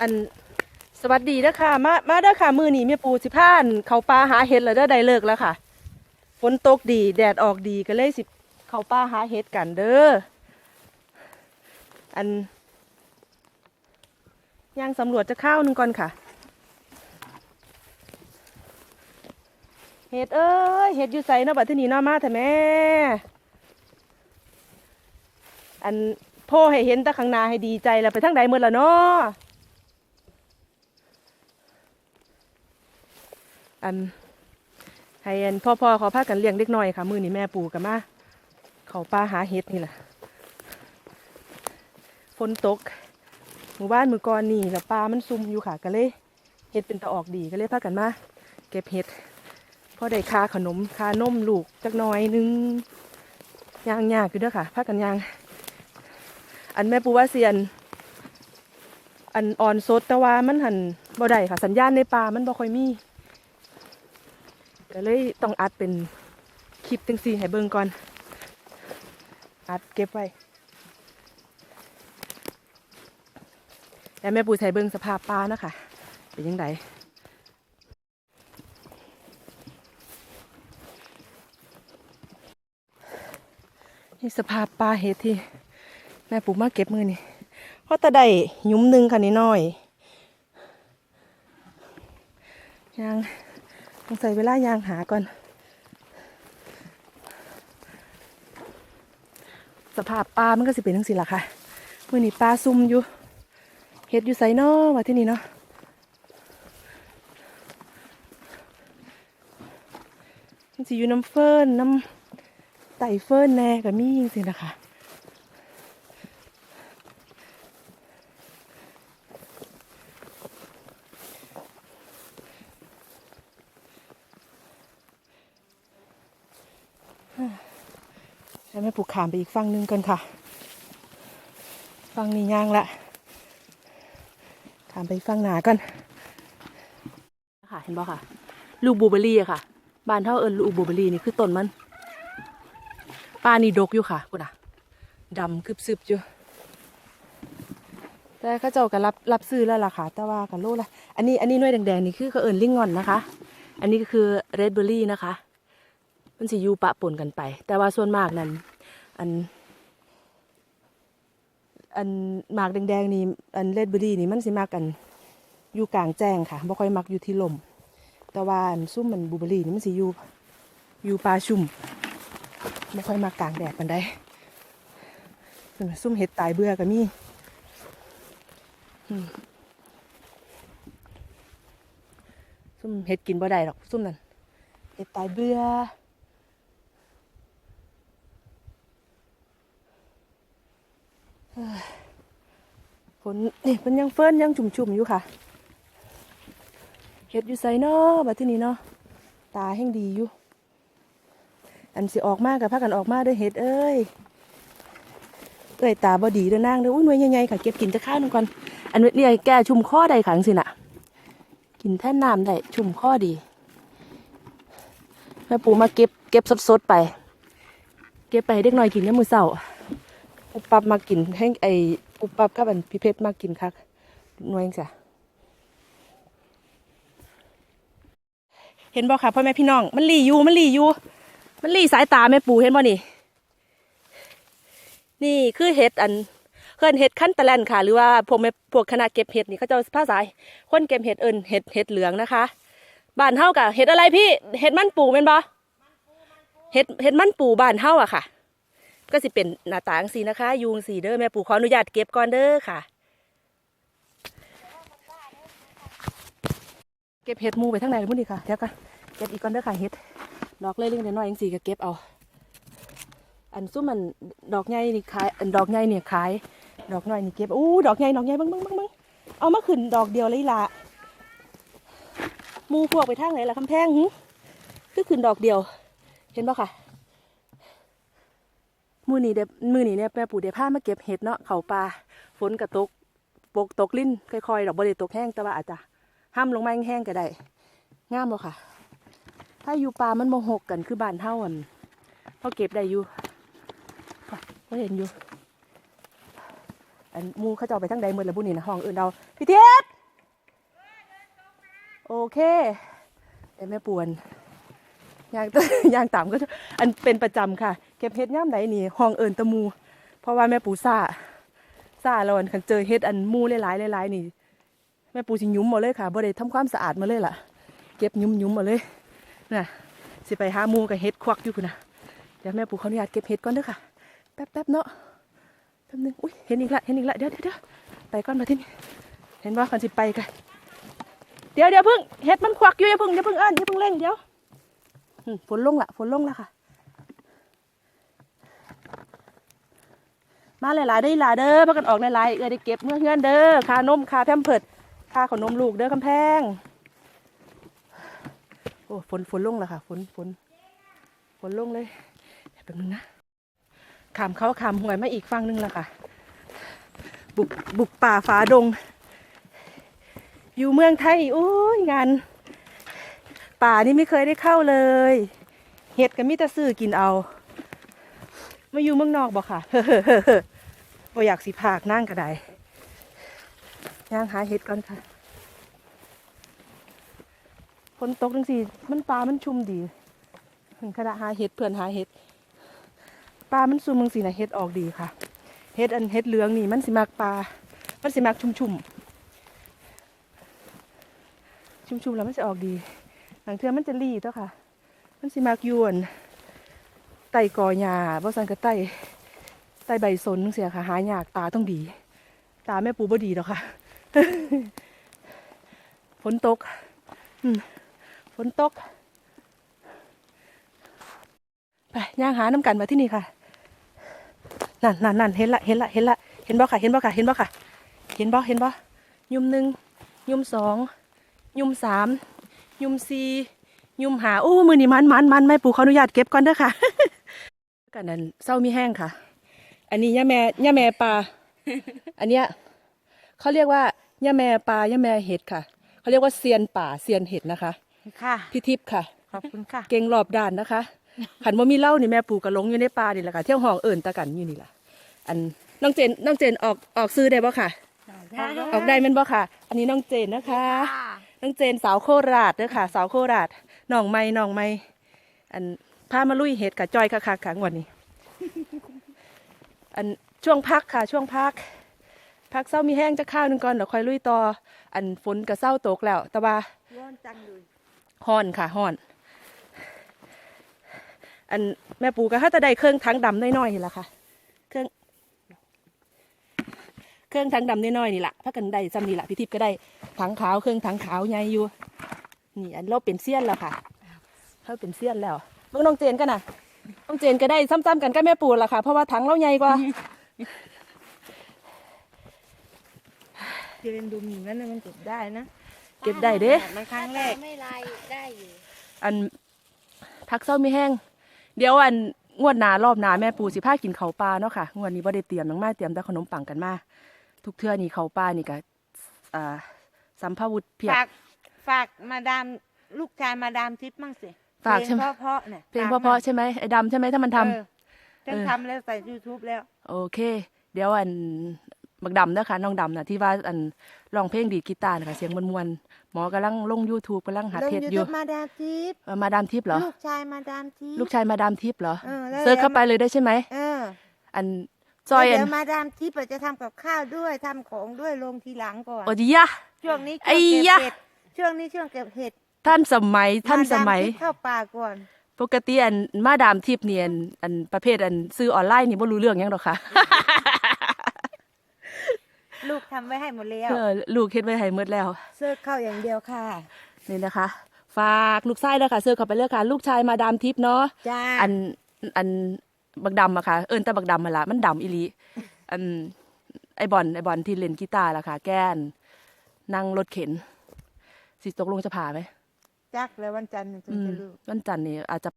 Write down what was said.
อันสวัสดีเด้อค่ะมามาเด้อค่ะมือหนี้แม่ปูสิพาน เขาปลาหาเห็ดแล้วเด้อได้เลิกแล้วค่ะฝนตกดี แดดออกดีก็เลยสิเขาปลาหาเห็ดกันเด้ออันย่างสำรวจจะข้าวหนึงก่อนค่ะเห็ดเอ้ยเห็ดอยู่ใส่เนาะบัดที่นี่เนาะมาแต่แม่อันพ่อให้เห็นตะข้างนาให้ดีใจแล้วไปทางใดหมดละเนาะ อันให้อันพ่อพ่อขอพากันเลี้ยงเด็กน้อยค่ะ มือนี่แม่ปู่กับมาเขาปลาหาเห็ดนี่แหละฝนตก หมู่บ้านมือก่อนนี่แล้วปลามันซุ่มอยู่ค่ะก็เลยเห็ดเป็นตะออกดีก็เลยพากันมาเก็บเห็ดพอได้คาขนมคานมลูกจักน้อยหนึงยางยากอยู่เด้อค่ะพากันยาง อันแม่ปูว่าเซียน อันอ่อนสดแต่ว่ามันหันบ่ได้ค่ะ สัญญาณในป่ามันบ่ค่อยมี ก็เลยต้องอัดเป็นคลิปจังซี่ให้เบิ่งก่อน อัดเก็บไว้แล้วแม่ปูใส่เบิ่งสภาพปลานะคะเป็นยังไงนี่สภาพปลาเห็ดที่ แม่ปูมาเก็บมือนี่เพราะตะได้ยุ้มหนึ่งค่ะนิดหน่อยยาง ต้องใส่เวลายางหาก่อน สภาพปลามันก็สิเป็นทั้งสิล่ะค่ะมื่อนี่ปลาซุ่มอยู่เห็ดอยู่ใส่นอว่าที่นี่เนาะมันสิอยู่น้ำเฟิร์นน้ำไต่เฟิร์นแน่กับมีจริงๆนะคะ แล้แม่ปลูกขามไปอีกฝั่งหนึงก่อนค่ะฝั่งนี้ย่างละขามไปอีกฝั่งหนาก่อนค่ะเห็นบ่ค่ะ ลูกบูเบอรี่อะค่ะบานเท่าเอิญลูกบูเบอรี่นี่คือต้นมันป้านี่ดกอยู่ค่ะคุณอะดำคืบซึบอยู่แต่เข้าเจ้าก็รับรับซื้อแล้วล่ะค่ะ แต่ว่ากันโลละอันนี้อันนี้น่วยแดงๆนี่คือเขาเอิญลิงงอนนะคะ อันนี้ก็คือเรดเบอร์รี่นะคะ มันสิอยู่ปะปนกันไป แต่ว่าส่วนมากนั้น อัน อันหมากแดงๆนี่อันเลดเบอรี่นี่มันสิมากกันอยู่กลางแจ้งค่ะบ่ค่อยมักอยู่ที่ลม แต่ว่าอันซุ่มมันบูเบอรี่นี่มันสิอยู่อยู่ป่าชุ่มบ่ค่อยมากกลางแดดปานใดซุ่มเห็ดตายเบื่อก็มีอืมซุ่มเห็ดกินบ่ได้หรอกซุ่มนั่นเห็ดตายเบื่อ ฝนนี่มันยังเฟิ่นยังจุ่มๆอยู่ค่ะเห็ดอยู่ใส่เนาะบัดที่นี้เนาะตาแห้งดีอยู่ อันสิออกมากกับพากันออกมาด้วยเห็ดเอ้ยเอ้ยตาบอดีเด้อนางเด้ออุ้ยหน่วยใหญ่ๆค่ะเก็บกินจะข้าวนึงก่อนอันนี้แก้ชุ่มข้อใดขังสิน่ะกินแท่นน้ำได้ชุ่มข้อดีแม่ปูมาเก็บเก็บสดๆไป เก็บไปเด็กน้อยกินยามมื้อเช้า ปุบปับมากินให้ไอปุบปับกับอันพี่เพชรมากินคักหน่วยจ้ะเห็นบ่ค่ะพ่อแม่พี่น้องมันหลีอยู่มันหลีอยู่มันหลีสายตาแม่ปู่เห็นบ่นี่ นี่คือเห็ดอันเพื่อนเห็ดขั้นตะแลนค่ะ หรือว่าพวกแม่พวกคณะเก็บเห็ดนี่เขาจะภาษาคนเก็บเห็ดเอิญเห็ดเห็ดเหลืองนะคะบ้านเฮากับเห็ดอะไรพี่เห็ดมันปูเป็นบ่เห็ดเห็ดมันปูบ้านเฮาอะค่ะ ก็สิเป็นหน้าต่างสีนะคะ ยุงสีเด้อแม่ปู่ขออนุญาตเก็บก่อนเด้อค่ะ เก็บเห็ดมูไปทั้งไหนมุ่นี่ค่ะเดี๋ยวกันเก็บอีกก่อนเด้อค่ะเห็ดดอกเล็กๆน้อยๆยังสีก็เก็บเอา อันซุ้มมันดอกใหญ่นี่ขายอันดอกใหญ่เนี่ยขาย ดอกน้อยนี่เก็บอู้ดอกใหญ่ดอกใหญ่บิ้งบิ้งบิ้งเบิ้งเอามาขึ้นดอกเดียวเลยละมูพวกไปทางไหนล่ะคำแพงหึคือขึ้นดอกเดียว เห็นปะค่ะ มือนี้เดมือนี้เนี่ยแม่ปู่เดี๋ยวพามาเก็บเห็ดเนาะเขาปลาฝนกระตกปกตกลิ้นค่อยๆดอกบริตกแห้งแต่ว่าอาจจะห้ามลงมาแห้งก็ได้งามบ่ค่ะ ถ้าอยู่ปลามันโมหกกันคือบ้านเท่าอันพอเก็บได้อยู่ก็เห็นอยู่ อันมูเขาจะเอไปทั้งใดหมือละบุนี่นะห้องอื่นเราพี่เทียบเคเดี๋ยวแม่ปวนย่างย่างต่ำก็อันเป็นประจำค่ะ เก็บเฮ็ดย่ามไหนนี่ห้องเอิญตะมู เพราะว่าแม่ปูซ่าซ่าแล้วอันคันเจอเฮ็ดอันมูหลายๆหลายๆนี่ แม่ปูสิยุ้มมดเลยค่ะบ่ได้ทำความสะอาดมาเลยล่ะ เก็บยุ้มยุ้มมาเลยน่ะสิไปหามูกับเฮ็ดควักอยู่พุ่นะเดี๋ยวแม่ปูขออนุญาตเก็บเฮ็ดก่อนเด้อค่ะแป๊บๆเนาะแป๊บหนึงอุ้ยเห็นอีกละเห็นอีกละเดี๋ยวเดี๋ยวไปก่อนมาที่นี่เห็นว่าคันสิไปกันเดี๋ยวเดี๋ยวเพิ่งเฮ็ดมันควักอยู่อย่าเพิ่งอย่าเพิ่งเอิ้นอย่าเพิ่งเร่งเดี๋ยวฝนลงละฝนลงละค่ะ มาหลายๆได้หลายเด้อพากันออกหลายๆเออได้เก็บเมื่อเฮือนเด้อค่านมค่าแพมเพิดค่าขนมลูกเด้อกำแพงโอ้ฝนฝนลงแล้วค่ะฝนฝนฝนลงเลยเดี๋ยวแป๊บนึงนะขามเขาขามหวยมาอีกฝั่งหนึงแล้วค่ะ บุกบุกป่าฝาดง อยู่เมืองไทยโอ้ยงาน ป่านี่ไม่เคยได้เข้าเลย เห็ดก็มีแต่ซื้อกินเอา มาอยู่เมืองนอกบอกค่ะบ่อยากสิพากนั่งกระไดย่างหาเห็ดก่อนค่ะฝนตกจังสิมันปลามันชุ่มดีถึงขณะหาเห็ดเพื่อนหาเห็ดปลามันซุ่มมึงสินะเห็ดออกดีค่ะเห็ดอันเห็ดเหลืองนี่มันสิมักปลา มันสิมักชุ่มชุ่มชุ่มชุ่มๆแล้วมันจะออกดี หลังเทือมันจะรีดแล้วค่ะ มันสิมักยวน ไต่กอหญ้าบ่ซันก็ไต่ไต่ใบสนเสียค่ะ หายากตาต้องดี ตาแม่ปูบ่ดีดอกค่ะฝนตกอืมฝนตก ไปย่างหาน้ำกันมาที่นี่ค่ะนั่นนั่นนั่นเห็นละเห็นละเห็นละเห็นบ่ค่ะ เห็นบ่ค่ะเห็นบ่ค่ะ เห็นบ่เห็นบ่ยุมหนึ่งยุมสองยุมสามยุมสี่ยุมหาโอ้มือนี่มันมันมันแม่ปูขออนุญาตเก็บก่อนเด้อค่ะ กันนั้นเศร้ามีแห้งค่ะ อันนี้ย่าแม่ย่าแม่ปลา อันเนี้ยเขาเรียกว่าย่าแม่ปลาย่าแม่เห็ดค่ะ เขาเรียกว่าเซียนป่าเซียนเห็ดนะคะ ค่ะ พี่ทิพย์ค่ะ ขอบคุณค่ะ เก่งรอบด้านนะคะ ขันว่ามีเหล้านี่แม่ปูกระลงอยู่ในป่านี่แหละค่ะ เที่ยวห้องเอิ่นตะกันอยู่นี่แหละ อันน้องเจนน้องเจนออกออกซื้อได้บ่ค่ะ ออกได้แม่นบ่ค่ะ อันนี้น้องเจนนะคะ น้องเจนสาวโคราชเด้อค่ะ สาวโคราชน้องไม่น้องไม่อัน พามาลุยเห็ดกับจอยค่ะค่ะขังวันนี้ อันช่วงพักค่ะ ช่วงพัก พักเศร้ามีแห้งจะข้าวหนึงก่อนเดี๋ยวค่อยลุยต่อ อันฝนกับเศร้าตกแล้ว แต่ว่าร้อนจังเลยฮ้อนค่ะฮ้อน อันแม่ปูก็ถ้าจะได้เครื่องทั้งดำน้อยๆนี่แหละค่ะ เครื่อง เครื่องทั้งดำน้อยๆนี่แหละถ้ากันได้จำนี่แหละพี่ทิพย์ก็ได้ถังขาวเครื่องถังขาวใหญ่อยู่นี่อันเราเป็นเซียนแล้วค่ะเขาเป็นเซียนแล้ว เบิ่งน้องเจนกันนะน้องเจนก็ได้ซ้ำๆกันกับแม่ปูละค่ะ เพราะว่าถังเราใหญ่กว่าเดินดูหมีนั่นน่ะมันเก็บได้นะเก็บได้เด้มันครั้งแรก ไม่ลายได้อยู่อันพักเศร้าไม่แห้ง เดี๋ยวอันงวดหนารอบหนาแม่ปูสิพากินเขาวปลาเนาะค่ะงวดนี้บ่ได้เตรียมหนังมาเตรียมแต่ขนมปังกันมา ทุกเทื่อนี่เขาวปลานี่ก็อ่าสัมภาวุธเพียบ ฝากฝากมาดามลูกชายมาดามทิพย์มั่งสิ ฝากใช่ไหมเพลงเพราะๆเนี่ยเพลงฝกเพราะๆใช่ไหมไอ้ดำใช่ไหมถ้ามันทำเออฉันเออ ทำแล้วใส่ YouTube แล้ว โอเค เดี๋ยวอันบักดำนะคะน้องดำนะที่ว่าอันร้องเพลงดีดกีตาร์นะคะเสียงมวนๆหมอกำลังลง YouTube กำลังหัดลงเทศยูอทูยู่บมาดามทิพย์เออมาดามทิพย์เหรอ ลูกชายมาดามทิพย์ ลูกชายมาดามทิพย์เหรอเออแล้วเซิร์ชเข้าไปเลยได้ใช่ไหม เอออันจอยอัเดี๋นยวมาดามทิพย์จะทำกับข้าวด้วยทำของด้วยลงทีหลังก่อน โอ้ยยะ ช่วงนี้ไอ้ช่วงเก็บยะ เห็ดช่วงนี้ช่วงเก็บเห็ด ท่านสมัยท่านสมัยดทิพย์เข้าป่าก่อนปกติอันมาดามทิพย์เนี่ยอันอันประเภทอันซื้อออนไลน์นี่บ่รู้เรื่องหยังหรอกค่ะ ลูกทำไว้ให้หมดแล้วเออลูกเฮ็ดไว้ให้หมดแล้วเสื้อเข้าอย่างเดียวค่ะนี่นะคะ ฝากลูกชายด้วยค่ะซื้อเข้าไปเลยค่ะ ลูกชายมาดามทิพย์เนาะจ้าอันอันบักดำอะค่ะ เอิญแต่บักดำมาละมันดำอีหลีอันไอบอลไอบอลที่เล่นกีตาร์ล่ะค่ะ แก้นนั่งรถเข็นสิตกลงจะผ่าไหม จักแล้ววันจันทร์ถึงจะรู้วันจันทร์นี่อาจจะ